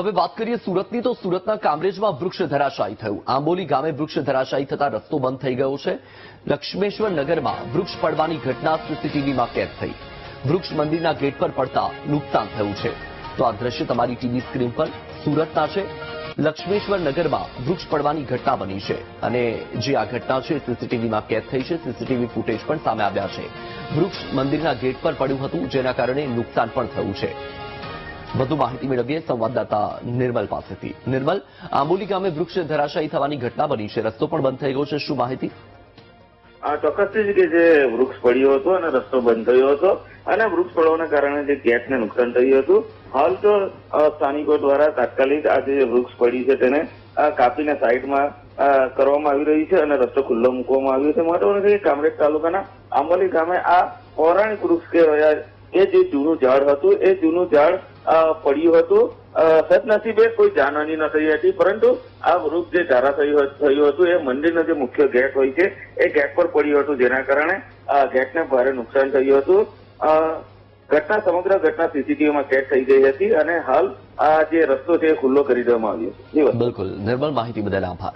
હવે વાત કરીએ સુરતની, તો સુરતના કામરેજમાં વૃક્ષ ધરાશાયી થયું. આંબોલી ગામે વૃક્ષ ધરાશાયી થતા રસ્તો બંધ થઈ ગયો છે. લક્ષ્મેશ્વર નગરમાં વૃક્ષ પડવાની ઘટના સીસીટીવીમાં કેદ થઈ. વૃક્ષ મંદિરના ગેટ પર પડતા નુકસાન થયું છે. તો આ દ્રશ્ય તમારી ટીવી સ્ક્રીન પર સુરતના છે. લક્ષ્મેશ્વર નગરમાં વૃક્ષ પડવાની ઘટના બની છે અને જે આ ઘટના છે, સીસીટીવીમાં કેદ થઈ છે. સીસીટીવી ફૂટેજ પણ સામે આવ્યા છે. વૃક્ષ મંદિરના ગેટ પર પડ્યું હતું, જેના કારણે નુકસાન પણ થયું છે. વધુ માહિતી મેળવીએ સંવાદદાતા નિર્મલ પાસેથી. નિર્મલ, આંબોલી ગામે વૃક્ષ ધરાશાયી થવાની ઘટના બની છે. રસ્તો પણ બંધ થઈ ગયો છે. શું માહિતી? આ ચોક્કસથી કે જે વૃક્ષ પડ્યો હતો અને રસ્તો બંધ થયો હતો અને વૃક્ષ પડવાના કારણે જે ગેસને નુકસાન થયું હતું. હાલ તો સ્થાનિકો દ્વારા તાત્કાલિક આ જે વૃક્ષ પડી છે તેને કાપીને સાઈડમાં કરવામાં આવી રહી છે અને રસ્તો ખુલ્લો મૂકવામાં આવ્યો છે. મહત્વનું છે કે કામરેજ તાલુકાના આંબોલી ગામે આ પૌરાણિક વૃક્ષ કે એ જે જૂનું ઝાડ હતું, એ જૂનું ઝાડ પડ્યું હતું. સદનસીબે કોઈ જાનહાની ન થઈ હતી, પરંતુ આ વૃક્ષ જે ધારા થયું હતું, એ મંદિરનો જે મુખ્ય ગેટ હોય છે, એ ગેટ પર પડ્યું હતું. જેના કારણે ગેટને ભારે નુકસાન થયું હતું. ઘટના, સમગ્ર ઘટના સીસીટીવીમાં કેદ થઈ ગઈ હતી અને હાલ આ જે રસ્તો છે એ ખુલ્લો કરી દેવામાં આવ્યો. બિલકુલ. નિર્મલ માહિતી બદલ આભાર.